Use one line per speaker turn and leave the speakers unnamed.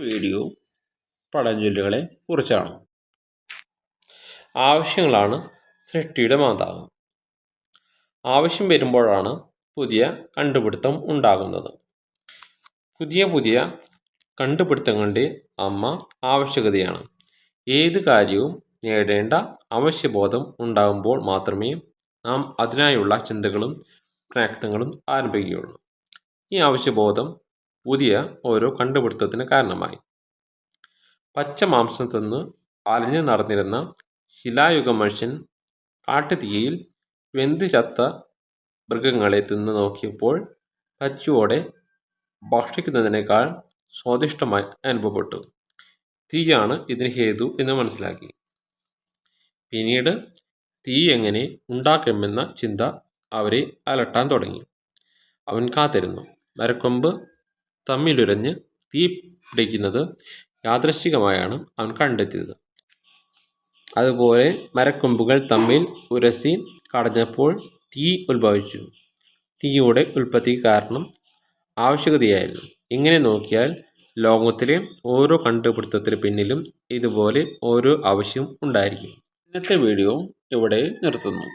Video പഴഞ്ചൊല്ലുകളെ കുറിച്ചാണ്. ആവശ്യങ്ങളാണ് സൃഷ്ടിയുടെ മാതാവ്. ആവശ്യം വരുമ്പോഴാണ് പുതിയ കണ്ടുപിടുത്തം ഉണ്ടാകുന്നത്. പുതിയ പുതിയ കണ്ടുപിടുത്തങ്ങളുടെ അമ്മ ആവശ്യകതയാണ്. ഏത് കാര്യവും നേടേണ്ട അവശ്യബോധം ഉണ്ടാകുമ്പോൾ മാത്രമേ നാം അതിനായുള്ള ചിന്തകളും പ്രയത്നങ്ങളും ആരംഭിക്കുകയുള്ളൂ. ഈ ആവശ്യബോധം പുതിയ ഓരോ കണ്ടുപിടുത്തത്തിന് കാരണമായി. പച്ച മാംസം തിന്ന് അലഞ്ഞു നടന്നിരുന്ന ശിലായുഗ മനുഷ്യൻ കാട്ടുതീയിൽ വെന്ത് ചത്ത മൃഗങ്ങളെ തിന്ന് നോക്കിയപ്പോൾ പച്ചുവോടെ ഭക്ഷിക്കുന്നതിനേക്കാൾ സ്വാദിഷ്ടമായി അനുഭവപ്പെട്ടു. തീയാണ് ഇതിന് ഹേതു എന്ന് മനസ്സിലാക്കി. പിന്നീട് തീ എങ്ങനെ ഉണ്ടാക്കാമെന്ന ചിന്ത അവരെ അലട്ടാൻ തുടങ്ങി. അവൻ കാത്തിരുന്നു. മരക്കൊമ്പ് തമ്മിലുരഞ്ഞ് തീ പിടിക്കുന്നത് യാദൃശ്ചികമായാണ് അവൻ കണ്ടെത്തിയത്. അതുപോലെ മരക്കൊമ്പുകൾ തമ്മിൽ ഉരസി കടഞ്ഞപ്പോൾ തീ ഉത്ഭവിച്ചു. തീയുടെ ഉൽപ്പത്തിക്ക് കാരണം ആവശ്യകതയായിരുന്നു. ഇങ്ങനെ നോക്കിയാൽ ലോകത്തിലെ ഓരോ കണ്ടുപിടുത്തത്തിന് പിന്നിലും ഇതുപോലെ ഓരോ ആവശ്യം ഉണ്ടായിരിക്കും. ഇന്നത്തെ വീഡിയോ ഇവിടെ നിർത്തുന്നു.